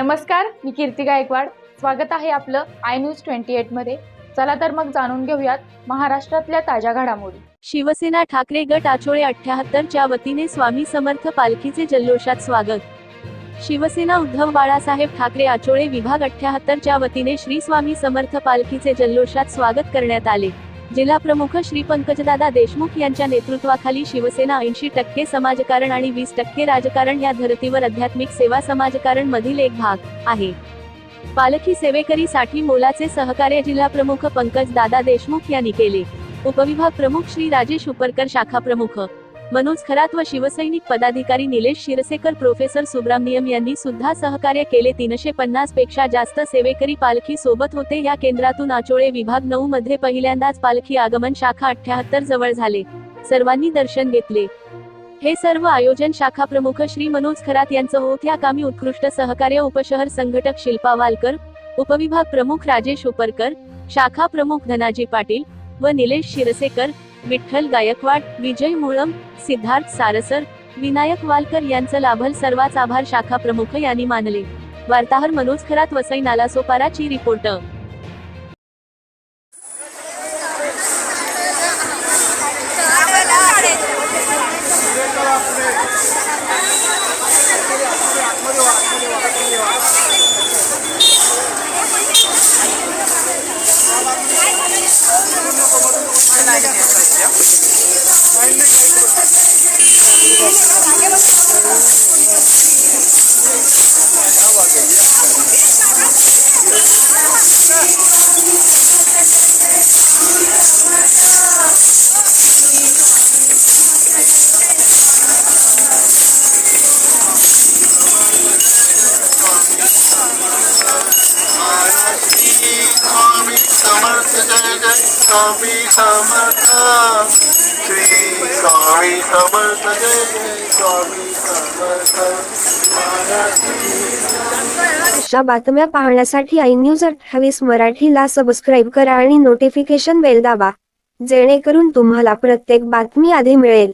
नमस्कार मी कीर्ती गायकवाड. स्वागत आहे आपलं आय न्यूज ट्वेंटी एटमध्ये चला तर मग जाणून घेऊयात महाराष्ट्रातल्या ताज्या घडामोडी. शिवसेना ठाकरे गट आचोळे अठ्याहत्तरच्या वतीने स्वामी समर्थ पालखीचे जल्लोषात स्वागत. शिवसेना उद्धव बाळासाहेब ठाकरे आचोळे विभाग अठ्याहत्तरच्या वतीने श्री स्वामी समर्थ पालखीचे जल्लोषात स्वागत करण्यात आले. जिल्हा प्रमुख श्री पंकजदादा देशमुख यांच्या नेतृत्वाखाली शिवसेना ऐंशी टक्के समाजकारण आणि वीस टक्के राजकारण या धर्तीवर आध्यात्मिक सेवा समाजकारण मधील एक भाग आहे. पालखी सेवेकरीसाठी मोलाचे सहकार्य जिल्हा प्रमुख पंकज दादा देशमुख यांनी केले. उपविभाग प्रमुख श्री राजेश उपरकर शाखा प्रमुख. मनोज खरात व शिवसैनिक पदाधिकारी निलेश शिरसेकर प्रोफेसर सुब्रामनियम यांनी सुद्धा सहकार्य केले. तीनशे पन्नासपेक्षा जास्त सेवेकरी पालखी सोबत होते. या केंद्रातून आचोळे विभाग नऊ मध्ये पहिल्यांदाच पालखी आगमन शाखा अठ्याहत्तर जवळ झाले. सर्वांनी दर्शन घेतले. हे सर्व आयोजन शाखा प्रमुख श्री मनोज खरात यांचं होत. या कामी उत्कृष्ट सहकार्य उपशहर संघटक शिल्पा वालकर उपविभाग प्रमुख राजेश उपरकर शाखा प्रमुख धनाजी पाटील व निलेश शिरसेकर विठ्ठल गायकवाड विजय मुळम सिद्धार्थ सारसर विनायक वालकर यांचं लाभल सर्वाच आभार शाखा प्रमुख यांनी मानले. वार्ताहर मनोज खरात वसई 디자인이 되어져 समर्थ जय जय स्वामी समर्थ श्री स्वामी समर्थ जय जय स्वामी समर्थ अशा बातम्या पाहण्यासाठी आई न्यूज अठ्ठावीस मराठीला सबस्क्राईब करा आणि नोटिफिकेशन बेल दाबा जेणेकरून तुम्हाला प्रत्येक बातमी आधी मिळेल.